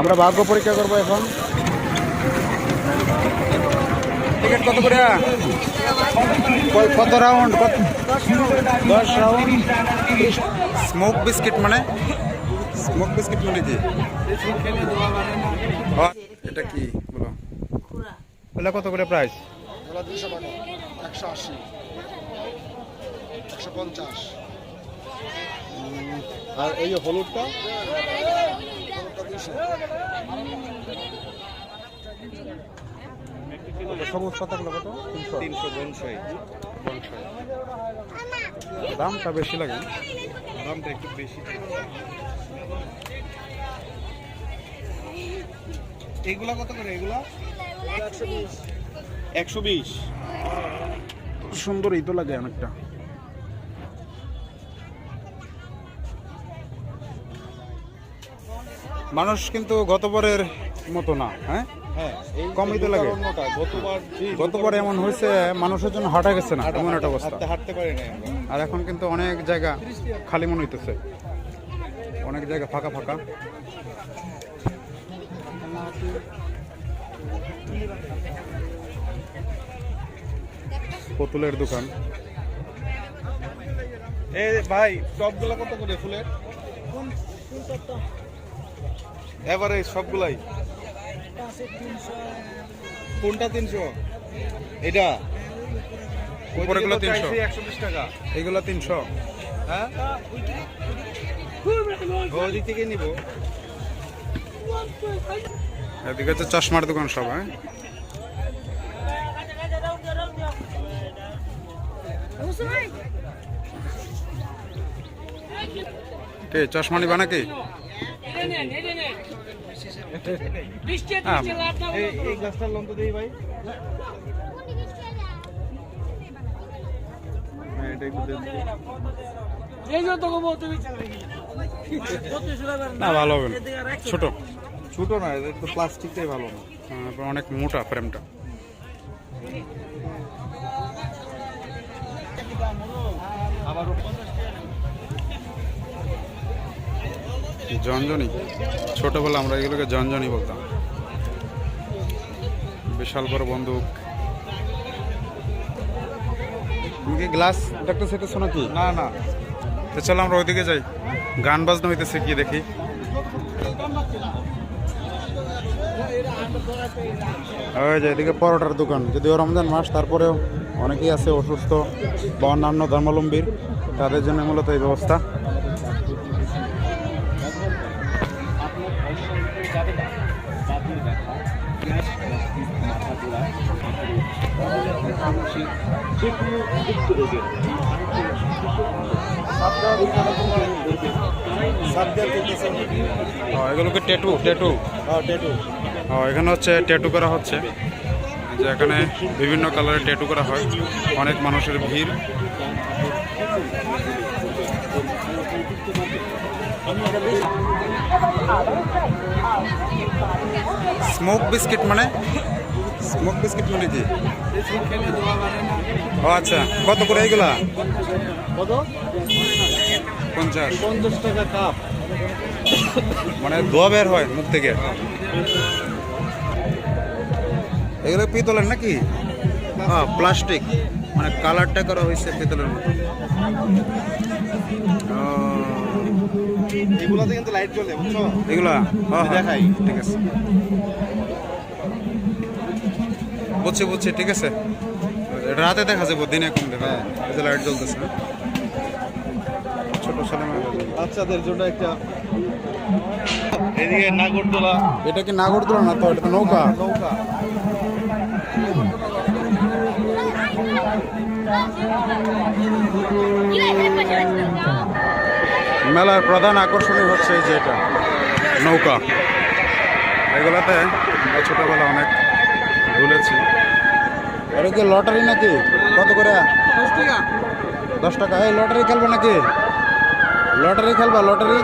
আমরা ভাগ্য পরীক্ষা করব এখন। টিকিট কত করে? কত রাউন্ড কত দশ রাউন্ড স্মোক বিস্কিট মানে? স্মোক বিস্কিট মানে কি? এটা কি? বলো। ওগুলা কত করে প্রাইস ওরা দুশো টাকা। একশো আশি। একশো পঞ্চাশ। আর এই হলুদটা? সবুজ পাতাগুলো কত তিনশো তিনশো বনসাই দামটা বেশি লাগে। দামটা একটু বেশি। এগুলা কত করে? এগুলা একশো বিশ। সুন্দর এই তো লাগে অনেকটা। মানুষ কিন্তু গতবারের মতো না হ্যাঁ? হ্যাঁ এই কমই তো লাগে। গতবার গতবার এমন হয়েছে মানুষের জন্য হাঁটা গেছে না এমন একটা অবস্থা। হাঁটতে হাঁটতে পারি না আর এখন কিন্তু অনেক জায়গা খালি মনে হইতেছে। অনেক জায়গা ফাঁকা ফাঁকা। পুতুলের দোকান। এ ভাই টপগুলো কত করে ফুলের? এবারে সবগুলাই? কোনটা তিনশো? এটা? উপরেগুলো 300 একশো বিশ টাকা। এগুলো তিনশো। হ্যাঁ? ওদিক থেকে নিব। এদিকে হচ্ছে চশমার দোকান সব হ্যাঁ? কে চশমা নিবা নাকি? এই এই গ্লাসটা লন তো দেই ভাই। হ্যাঁ না ভালো হবে না। ছোট। ছোট না একটু প্লাস্টিকটাই ভালো না। অনেক মোটা ফ্রেমটা। আবারও জঞ্জনি। ছোটবেলা আমরা এগুলোকে জঞ্জনি বলতাম। বিশাল বড় বন্দুক। তুমি কি গ্লাস দেখতে চাইতেছো নাকি? না না। তো চলো আমরা ওইদিকে যাই। গান বাজনা হইতেছে কি দেখি। ওই যে এদিকে পরোটার দোকান। যদিও রমজান মাস তারপরেও অনেকেই আছে অসুস্থ বা অন্যান্য ধর্মাবলম্বীর তাদের জন্য মূলত এই ব্যবস্থা। ও, এগুলোকে ট্যাটু ট্যাটু। হ্যাঁ ট্যাটু। এখানে হচ্ছে ট্যাটু করা হচ্ছে। যে এখানে বিভিন্ন কালারের ট্যাটু করা হয়। অনেক মানুষের ভিড়। স্মোক বিস্কিট মানে? স্মোক বিস্কিট কি? ও আচ্ছা কত করে এইগুলা? কত? পঞ্চাশ। পঞ্চাশ টাকা কাপ। মানে ধোয়া বের হয় মুখ থেকে। এগুলো পিতলের নাকি? হ্যাঁ প্লাস্টিক মানে কালারটা করা হয়েছে পিতলের মতো। এগুলাতে কিন্তু লাইট জ্বলে বুঝছ? এগুলা? হ্যাঁ, হ্যাঁ, দেখাই। ঠিক আছে। বুঝছি বুঝছি ঠিক আছে। এটা রাতে দেখা যাব দিনে কম দেখা হ্যাঁ। এই যে লাইট জ্বলতেছে ছোট ছেলে বাচ্চাদের জন্য একটা এদিকে নাগরদোলা। এটা কি নাগরদোলা না তো এটা তো নৌকা। নৌকা। মেলার প্রধান আকর্ষণই হচ্ছে এই যে এটা নৌকা। এগুলাতে ছোটবেলা অনেক ভুলেছি এটা কি লটারি নাকি? কত করে? দশ টাকা। এই লটারি খেলবে নাকি? লটারি খেলবা লটারি?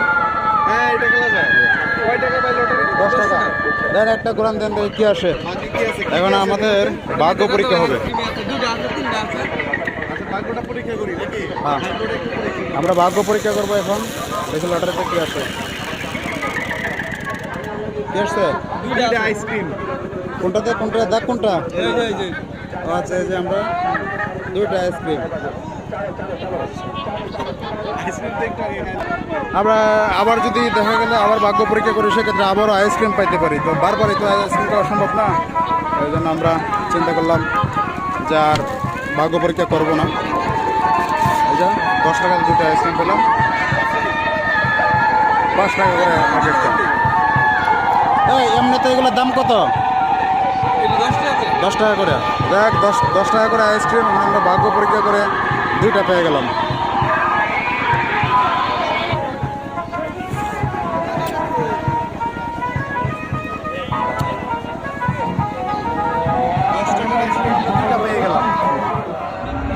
হ্যাঁ এটা খেলা যায়। দশ টাকা। দেন একটা কোরআন দেন দেখি কি আসে। এখন আমাদের ভাগ্য পরীক্ষা হবে। আচ্ছা হ্যাঁ। আমরা ভাগ্য পরীক্ষা করব এখন। দেখি লটারিতে কি আসে। কি আসছে? আইসক্রিম কোনটাতে কোনটা? দেখ কোনটা। আচ্ছা এই যে আমরা দুইটা আইসক্রিম আমরা আবার যদি দেখা গেলে আবার ভাগ্য পরীক্ষা করি সেক্ষেত্রে আবারও আইসক্রিম পাইতে পারি। তো বারবারই তো আইসক্রিম পাওয়া সম্ভব না। এই জন্য আমরা চিন্তা করলাম যে আর ভাগ্য পরীক্ষা করব না। এই যে দশ টাকা দুটো আইসক্রিম পেলাম। পাঁচ টাকা করে এমনিতে এগুলোর দাম কত? দশ টাকা করে। দেখ, দশ দশ টাকা করে আইসক্রিম আমরা ভাগ্য পরীক্ষা করে দুইটা পেয়ে গেলাম।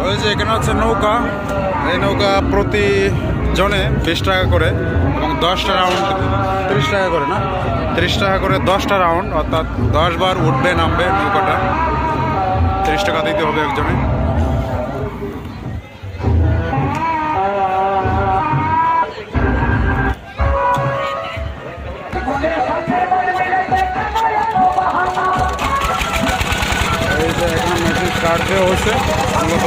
ওই যে এখানে হচ্ছে নৌকা। এই নৌকা প্রতি জনে বিশ টাকা করে এবং দশটা রাউন্ড তিরিশ টাকা করে না? তিরিশ টাকা করে দশটা রাউন্ড অর্থাৎ দশ বার উঠবে, নামবে নৌকাটা। তিরিশ টাকা দিতে হবে একজনে। এখানে হয়েছে মূলত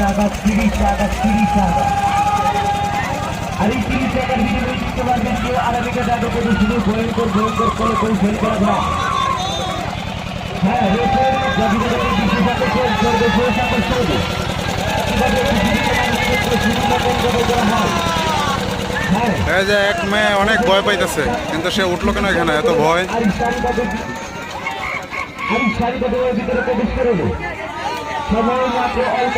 টাকা তিরিশ টাকা তিরিশ টাকা আর এই তিরিশ টাকার ভিতরে বুঝতে পারবেন কেউ টাকা করে শুধু ভয়ঙ্কর ভয়ঙ্কর করে করে ফেল করা যায়। হ্যাঁ বিশেষ আকর্ষণ করবে বিশেষ আকর্ষণ হয়। এই যে এক মেয়ে অনেক ভয় পাইতেছে কিন্তু সে উঠল কেন এখানে? এত ভয়? সময় মাত্র অল্প।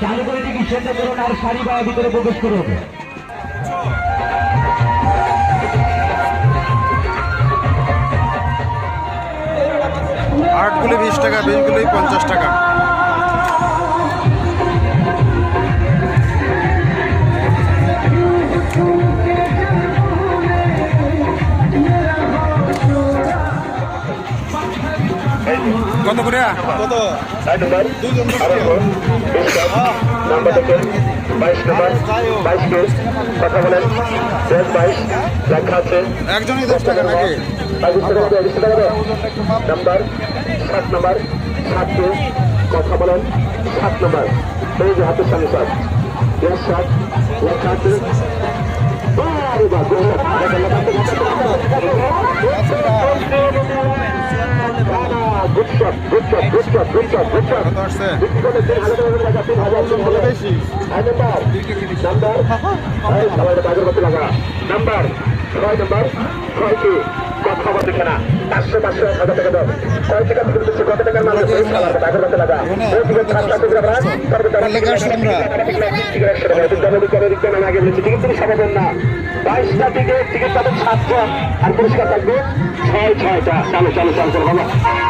চালু করে দিকে সেটা করুন আর শাড়ি বা ভিতরে প্রবেশ করুন আটগুলি বিশ টাকা বিশগুলি পঞ্চাশ টাকা। কত করে? কত? ষাট নম্বর থেকে বাইশ নম্বর। বাইশ কে কথা বলেন। দশ বাইশ। লেখা আছে। একজনই দশ টাকা নাকি বাইশ টাকা হবে বিশ টাকা হবে নাম্বার সাত নম্বর। সাত কে কথা বলেন। সাত নম্বর। এই যে হাতের সামনে সাত সাত লেখা আছে। আরে বাহ, নম্বর ছয় নম্বর ছয় কি কথা বলতেছে না পাঁচশো পাঁচশো এক হাজার টাকা দাও ছয় টাকা বিক্রি করতেছে কত টাকার মাল আছে সবার লাগা টিকিট বাইশটা থেকে টিকিট পাবেন সাতটা আর পুরস্কার থাকবে ছয় ছয়টা চালু চালু চালু চালু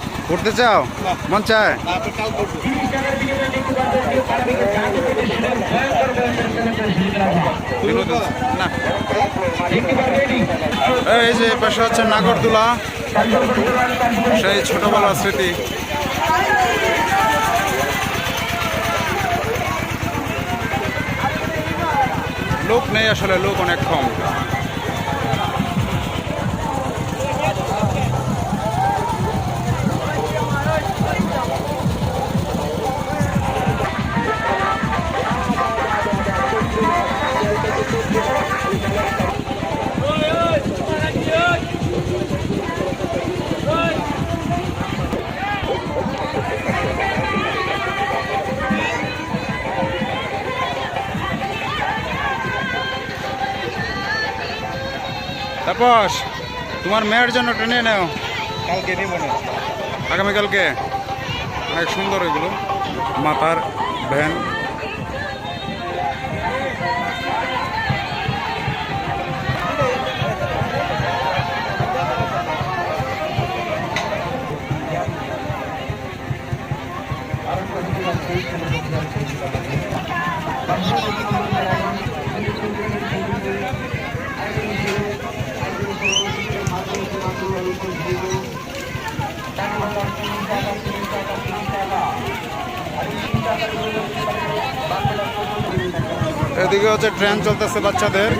উঠতে চাও? মন চায়? না। এই যে পাশে হচ্ছে নাগরদোলা সেই ছোটবেলার স্মৃতি। লোক নেই আসলে লোক অনেক কম। তারপর তোমার মেয়ের জন্য ট্রেনে নেও। কালকে নিব না। আগামীকালকে। অনেক সুন্দর এগুলো মাথার ভ্যান। এদিকে হচ্ছে ট্রেন চলতেছে বাচ্চাদের।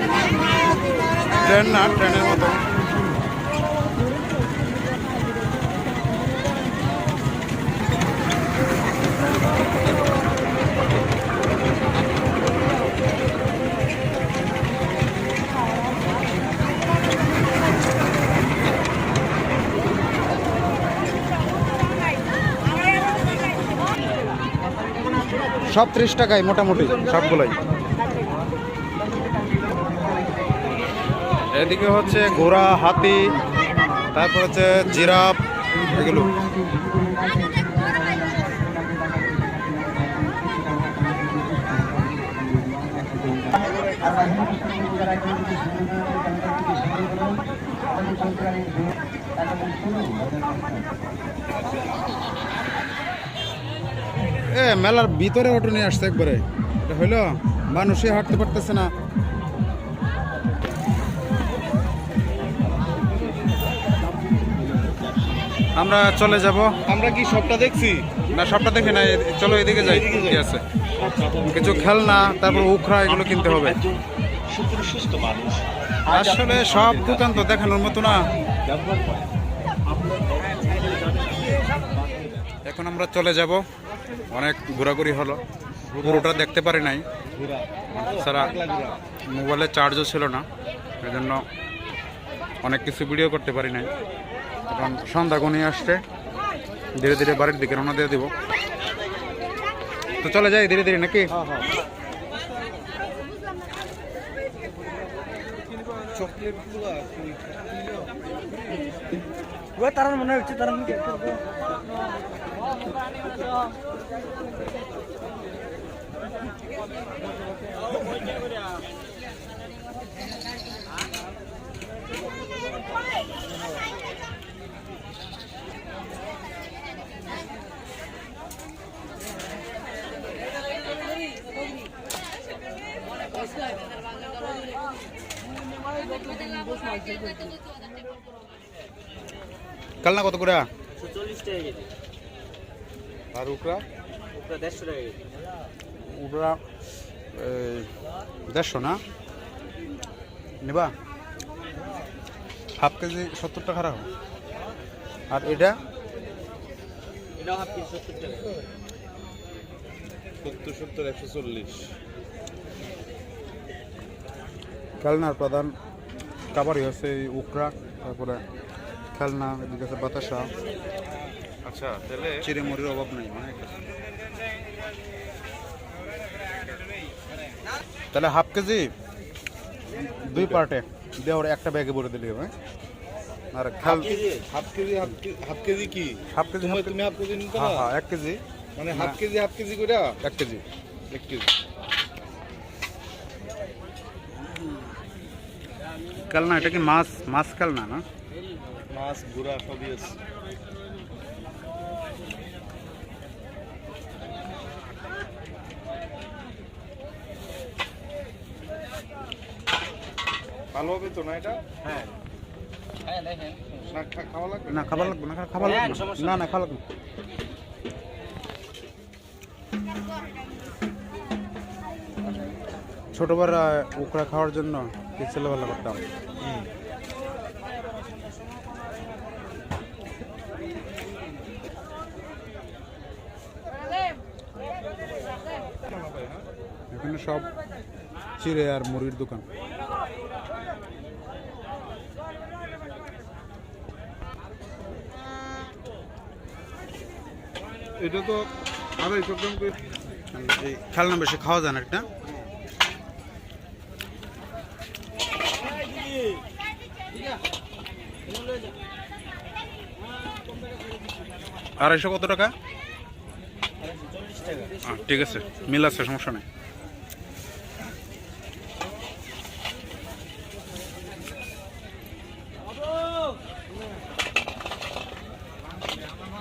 ট্রেন না ট্রেনের মতো। সব ত্রিশ টাকায় মোটামুটি। সবগুলোই। এদিকে হচ্ছে ঘোড়া, হাতি, তারপর হচ্ছে জিরাফ, এগুলো। এ, মেলার ভিতরে অটো নিয়ে আসছে একবারে। এটা হইল, মানুষই হাঁটতে পারতেছে না। আমরা চলে যাব। আমরা কি সবটা দেখছি? না সবটা দেখে না চলো এদিকে যাই। ঠিক আছে। কিছু খেলনা তারপর উখরা এগুলো কিনতে হবে। আসলে সব দোকান তো দেখানোর মতো না। এখন আমরা চলে যাব। অনেক ঘোরাঘুরি হলো। পুরোটা দেখতে পারি নাই। সারা মোবাইলে চার্জও ছিল না। এই জন্য অনেক কিছু ভিডিও করতে পারি নাই। এখন সন্ধ্যা ঘনিয়ে আসছে। ধীরে ধীরে বাড়ির দিকে রওনা দিয়ে দিব। তো চলে যাই ধীরে ধীরে নাকি? চকলেট তারার মনে হচ্ছে তারা কাল না কত করে? চল্লিশ টাকা আর উকরা? দেড়শো টাকা উকরা দেড়শো না? নেবা? হাফ কেজি সত্তর টাকা রাখো। আর এটা? এটাও হাফ কেজি সত্তর টাকা। সত্তর সত্তর একশো চল্লিশ। কালনার প্রধান কাবারই হচ্ছে এই উকরা তারপরে খেলনা এদিকে আছে বাতাসা। আচ্ছা তাহলে চিড়েমুড়ির অভাব নেই অনেক তাহলে হাফ কেজি? দুই পার্টে। দেওয়ার একটা ব্যাগে ভরে দিলে হবে আর খেল half KG half KG half KG কি? হাফ কেজি তুমি হাফ কেজি। তুমি হাফ কেজি নিতে হ্যাঁ হ্যাঁ এক কেজি। মানে হাফ কেজি হাফ কেজি করে? এক কেজি। এক কেজি। খেলনা এটা কি মাছ মাছ খেলনা না? মাছ গুড়া সবই আছে। ভালো হবে তো না এটা? হ্যাঁ। না না খাবার লাগবে না খাবার লাগবে না। না না খাবার লাগবে না। ছোটবার খাওয়ার জন্য কি ছেলেবেলা করতাম। এখানে সব চিড়ে আর মুড়ির দোকান। এটা তো আড়াইশো গ্রাম এই খেলনা বেশি খাওয়া যায় না একটা? আড়াইশো কত টাকা? ঠিক আছে মিল আছে সমস্যা নেই।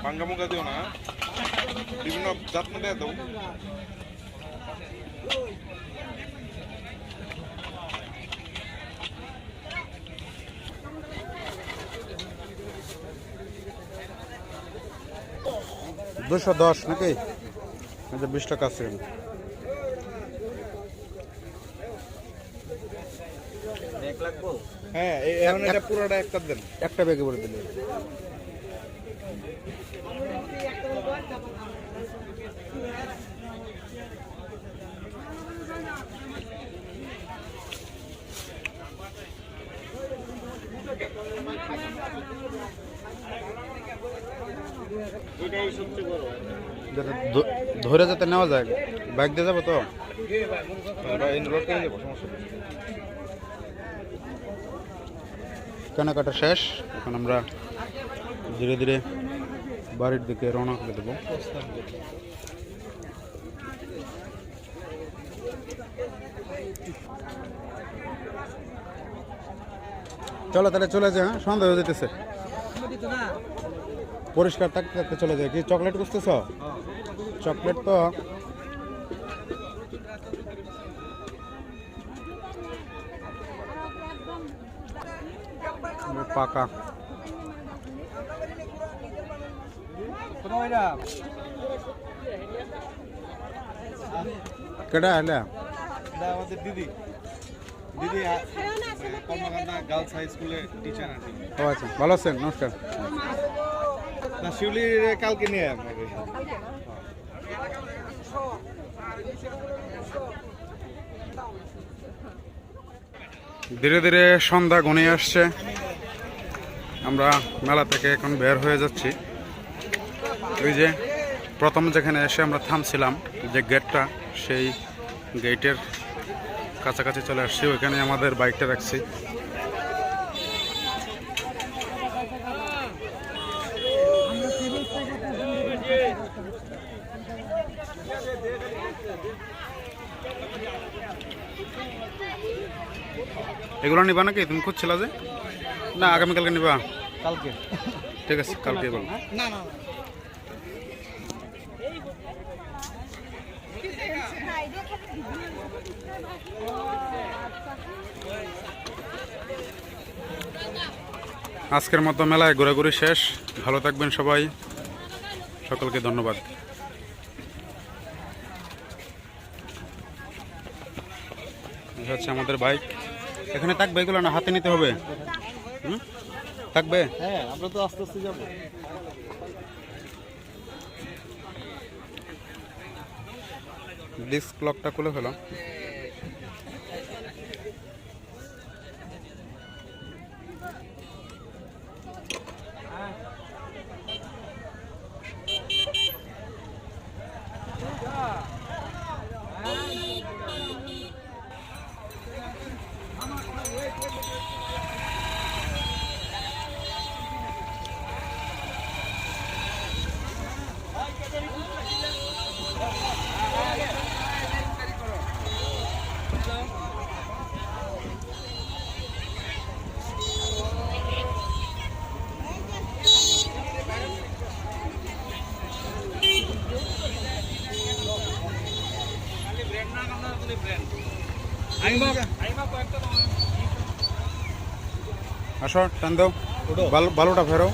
ভাঙ্গা মুঙ্গা দিও না বিভিন্ন জাত মধ্যে দাও। দুশো দশ নাকি? আচ্ছা বিশ টাকা আছে হ্যাঁ এখন এটা পুরোটা একটা দেন। একটা ব্যাগে ভরে দিলে যাতে ধ- ধরে যাতে নেওয়া যায়, বাইক দিয়ে যাব তো? কেনাকাটা শেষ, এখন আমরা ধীরে ধীরে বাড়ির দিকে রওনা করে দেবো। চলো তাহলে চলে যায় হ্যাঁ? সন্ধ্যা হয়ে যেতেছে পরিষ্কার থাকতে থাকতে চলে যায় কি চকলেট খুঁজতেছ চকলেট তো পাকা কেডা এলা এটা আমাদের দিদি দিদি কর্মকান্ডা গার্লস হাই স্কুলে টিচার আর কি ও আচ্ছা ভালো আছেন নমস্কার না কালকে নিয়ে আপনাকে ধীরে ধীরে সন্ধ্যা ঘনিয়ে আসছে। আমরা মেলা থেকে এখন বের হয়ে যাচ্ছি। ওই যে প্রথম যেখানে এসে আমরা থামছিলাম, যে গেটটা, সেই গেটের কাছাকাছি চলে আসছি। ওইখানে আমাদের বাইকটা রাখছি। এগুলো নিবা নাকি? তুমি খুঁজছিলা যে? না আগামীকালকে নিবা। কালকে। ঠিক আছে কালকে বলো। না না আজকের মতো মেলায় ঘোরাঘুরি শেষ। ভালো থাকবেন সবাই। সকলকে ধন্যবাদ। হচ্ছে আমাদের বাইক। এখানে থাকবে? এগুলো না হাতে নিতে হবে? থাকবে? হ্যাঁ আমরা তো আস্তে আস্তে যাব। ডিস্ক ক্লকটা খুলে ফেলো। আসো টান দাও। বালুটা ফেরো।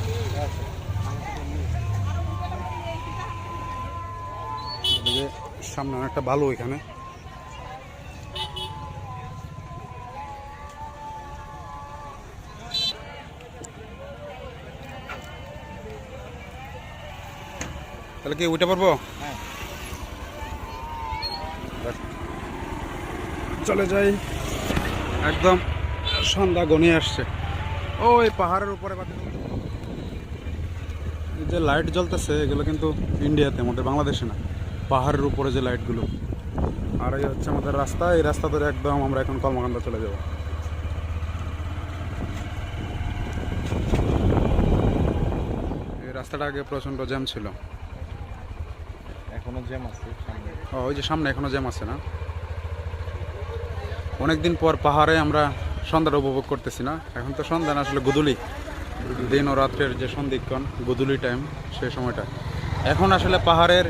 সামনে অনেকটা ভালো এখানে। তাহলে কি উঠে পারব চলে যাই। একদম। সন্ধ্যা গনিয়ে আসছে। ওই পাহাড়ের উপরে এই যে লাইট জ্বলতেছে এগুলো কিন্তু ইন্ডিয়াতে আমাদের বাংলাদেশে না। পাহাড়ের উপরে যে লাইটগুলো আর এই হচ্ছে আমাদের রাস্তা। এই রাস্তা ধরে একদম আমরা এখন কর্মকাণ্ড চলে যাব। এই রাস্তাটা আগে প্রচণ্ড জ্যাম ছিল। এখনও জ্যাম আছে ও, ওই যে সামনে এখনও জ্যাম আছে না? অনেকদিন পর পাহাড়ে আমরা সন্ধ্যাটা উপভোগ করতেছি না। এখন তো সন্ধ্যা না, আসলে গুদুলি। দিন ও রাত্রের যে সন্ধিক্ষণ, গুদুলি টাইম সেই সময়টা। এখন আসলে পাহাড়ের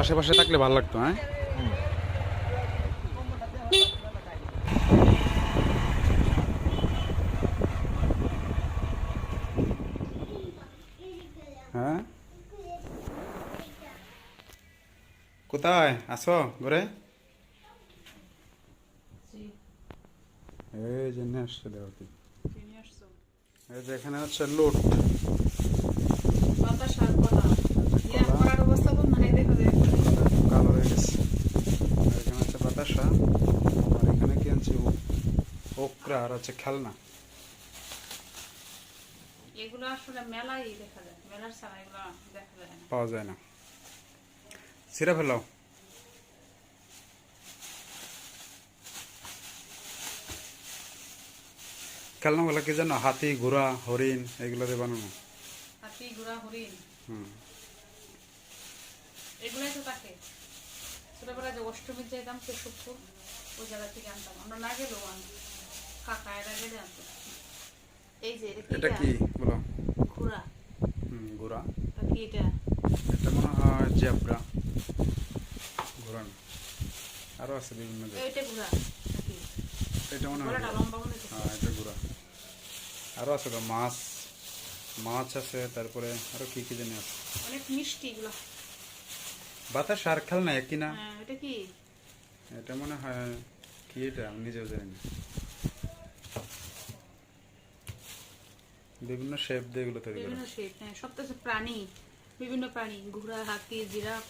আশেপাশে থাকলে ভালো লাগতো হ্যাঁ? হ্যাঁ? কোথায়? আসো, ঘরে। এই যে নিয়ে আসছে? কি এই যে এখানে হচ্ছে লুট। কালো। হয়ে গেছে। এখানে হচ্ছে বাতাসা আর এখানে কি আনছি? ওকরা আর হচ্ছে খেলনা। এগুলো আসলে মেলাই দেখা যায়। মেলার ছাড়া এগুলো দেখা যায় না। পাওয়া যায় না। সিরা ফেলাও। খেলনাগুলো কি জানো? হাতি ঘোড়া হরিণ এগুলো দিয়ে বানানো। হাতি ঘোড়া হরিণ। হুম। এগুলাই তো থাকে। ছোটবেলায় যে অষ্টমীর যেতাম কেশবপুর ওই জায়গা থেকে আনতাম। আমরা না গেলেও আনতাম। কাকা এরা আনতো। এই যে এটা কি বলো। ঘোড়া। হুম ঘোড়া। কি এটা? এটা মনে হয় জেব্রা। ঘোরানো আরও আছে বিভিন্ন ঘোড়া। এটা মনে হয় হ্যাঁ এটা আছে তো মাছ মাছ আছে তারপরে আরও কি কি জানি আছে। অনেক মিষ্টি এগুলো। বাতাস আর খেলনা একই না? হ্যাঁ এটা কি? এটা মনে হয় কি এটা? আমি নিজেও জানি না বিভিন্ন শেপ দিয়ে এগুলো তৈরি করা। বিভিন্ন শেপ হ্যাঁ সব তো প্রাণী। বিভিন্ন প্রাণী ঘোড়া হাতি জিরাফ।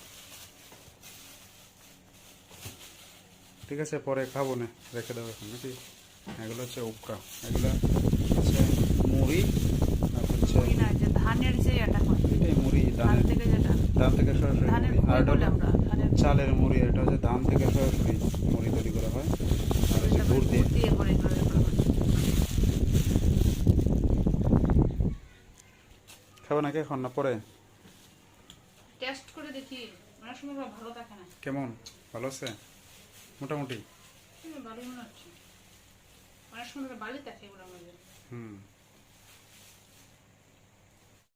ঠিক আছে পরে খাব না রেখে দেবো এখন নাকি? এগুলো হচ্ছে উপকা এগুলো হচ্ছে মুড়ি আর হচ্ছে মুড়ি না যে ধানের যে এটা এটাই মুড়ি ধানের ধান থেকে সরাসরি আর চালের মুড়ি এটা হচ্ছে ধান থেকে সরাসরি মুড়ি তৈরি করা হয়। আর হচ্ছে গুড় দিয়ে। খাব নাকি এখন না পরে? টেস্ট করে দেখি অনেক সময় ভালো থাকে না। কেমন? ভালো আছে? মোটামুটি। হুম, মনে